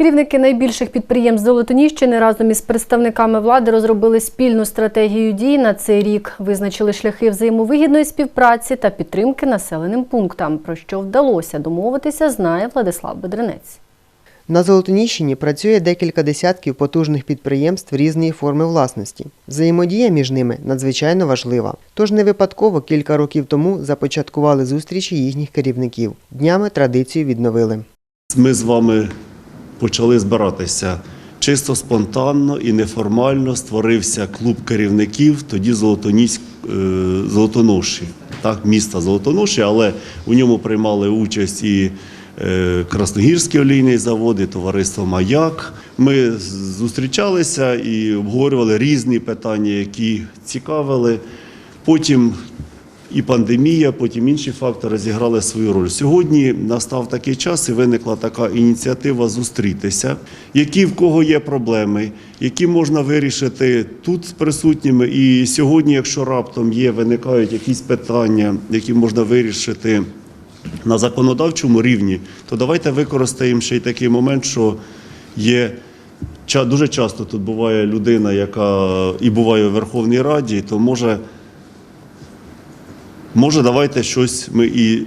Керівники найбільших підприємств Золотоніщини разом із представниками влади розробили спільну стратегію дій на цей рік, визначили шляхи взаємовигідної співпраці та підтримки населеним пунктам. Про що вдалося домовитися, знає Владислав Бедренець. На Золотоніщині працює декілька десятків потужних підприємств різної форми власності. Взаємодія між ними надзвичайно важлива. Тож не випадково кілька років тому започаткували зустрічі їхніх керівників. Днями традицію відновили. Ми з вами почали збиратися чисто спонтанно і неформально створився клуб керівників, тоді Золотоніськ, е, Золотоноші, так, міста Золотоноші, але у ньому приймали участь і е, Красногірський олійний завод, і товариство Маяк. Ми зустрічалися і обговорювали різні питання, які цікавили. Потім і пандемія, потім інші фактори зіграли свою роль. Сьогодні настав такий час і виникла така ініціатива зустрітися, які в кого є проблеми, які можна вирішити тут з присутніми. І сьогодні, якщо раптом є, виникають якісь питання, які можна вирішити на законодавчому рівні, то давайте використаємо ще й такий момент, що є. Дуже часто тут буває людина, яка і буває в Верховній Раді, то може Може, давайте щось ми і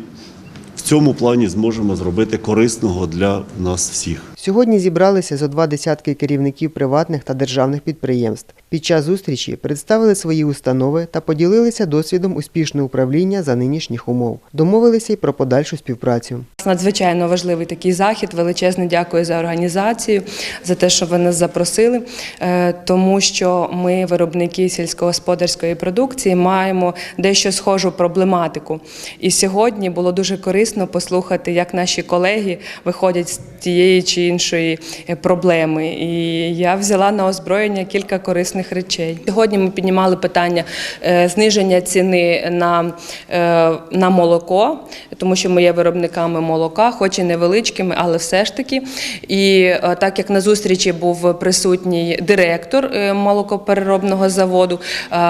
в цьому плані зможемо зробити корисного для нас всіх. Сьогодні зібралися зо два десятки керівників приватних та державних підприємств. Під час зустрічі представили свої установи та поділилися досвідом успішного управління за нинішніх умов. Домовилися й про подальшу співпрацю. Надзвичайно важливий такий захід. Величезне дякую за організацію, за те, що ви нас запросили, е, тому що ми, виробники сільськогосподарської продукції, маємо дещо схожу проблематику. І сьогодні було дуже корисно послухати, як наші колеги виходять з тієї чи іншої е, проблеми. І я взяла на озброєння кілька корисних речей. Сьогодні ми піднімали питання е, зниження ціни на, е, на молоко, тому що ми є виробниками молока, хоч і невеличкими, але все ж таки. І так як на зустрічі був присутній директор молокопереробного заводу,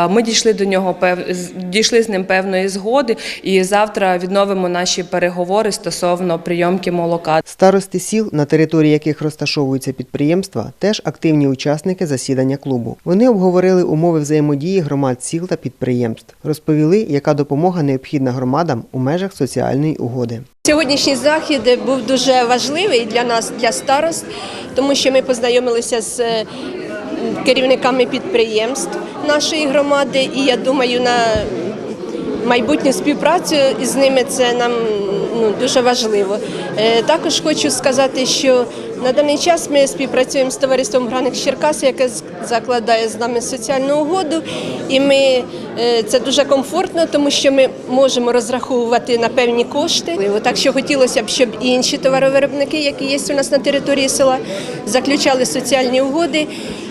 ми дійшли до нього дійшли з ним певної згоди, і завтра відновимо наші переговори стосовно прийомки молока. Старости сіл, на території яких розташовуються підприємства, теж активні учасники засідання клубу. Вони обговорили умови взаємодії громад сіл та підприємств, розповіли, яка допомога необхідна громадам у межах соціальної угоди. Сьогоднішній захід був дуже важливий для нас, для старост, тому що ми познайомилися з е, керівниками підприємств нашої громади, і я думаю, на майбутню співпрацю із ними це нам ну, дуже важливо. Е, Також хочу сказати, що на даний час ми співпрацюємо з товариством Граних Черкас, яке закладає з нами соціальну угоду, і ми е, це дуже комфортно, тому що ми можемо розраховувати на певні кошти. Так що хотілося б, щоб інші товаровиробники, які є у нас на території села, заключали соціальні угоди.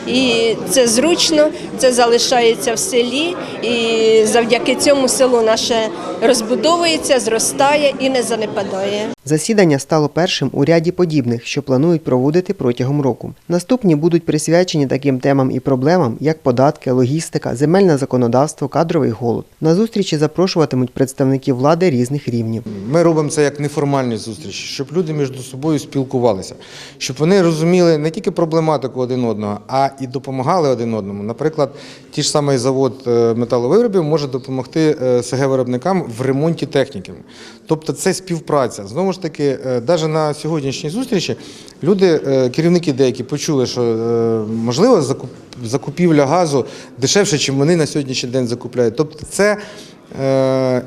І це зручно, це залишається в селі, і завдяки цьому село наше розбудовується, зростає і не занепадає. Засідання стало першим у ряді подібних, що планують проводити протягом року. Наступні будуть присвячені таким темам і проблемам, як податки, логістика, земельне законодавство, кадровий голод. На зустрічі запрошуватимуть представників влади різних рівнів. Ми робимо це як неформальні зустрічі, щоб люди між собою спілкувалися, щоб вони розуміли не тільки проблематику один одного, а і допомагали один одному. Наприклад, ті ж самий завод е, металовиробів може допомогти е, СГ-виробникам в ремонті техніки. Тобто це співпраця. Знову ж таки, навіть на сьогоднішній зустрічі люди, е, керівники деякі почули, що е, можливо закупівля газу дешевше, ніж вони на сьогоднішній день закупляють. Тобто це е,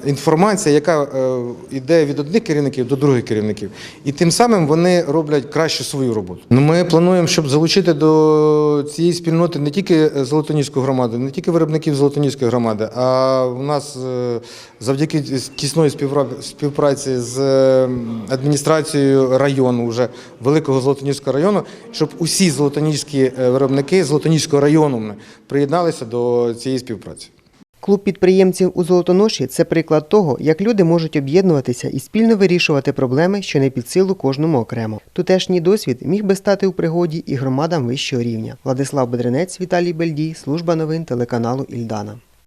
інформація, яка е, йде від одних керівників до других керівників, і тим самим вони роблять краще свою роботу. Ну, ми плануємо, щоб залучити до цієї спільноти не тільки Золотоніську громаду, не тільки виробників Золотоніської громади, а у нас е, завдяки тісної співпра- співпраці з е, адміністрацією району, вже великого Золотоніського району, щоб усі золотоніські е, виробники Золотоніського району приєдналися до цієї співпраці. Клуб підприємців у Золотоноші це приклад того, як люди можуть об'єднуватися і спільно вирішувати проблеми, що не під силу кожному окремо. Тутешній досвід міг би стати у пригоді і громадам вищого рівня. Владислав Бедренець, Віталій Бельдій, служба новин телеканалу Ільдана.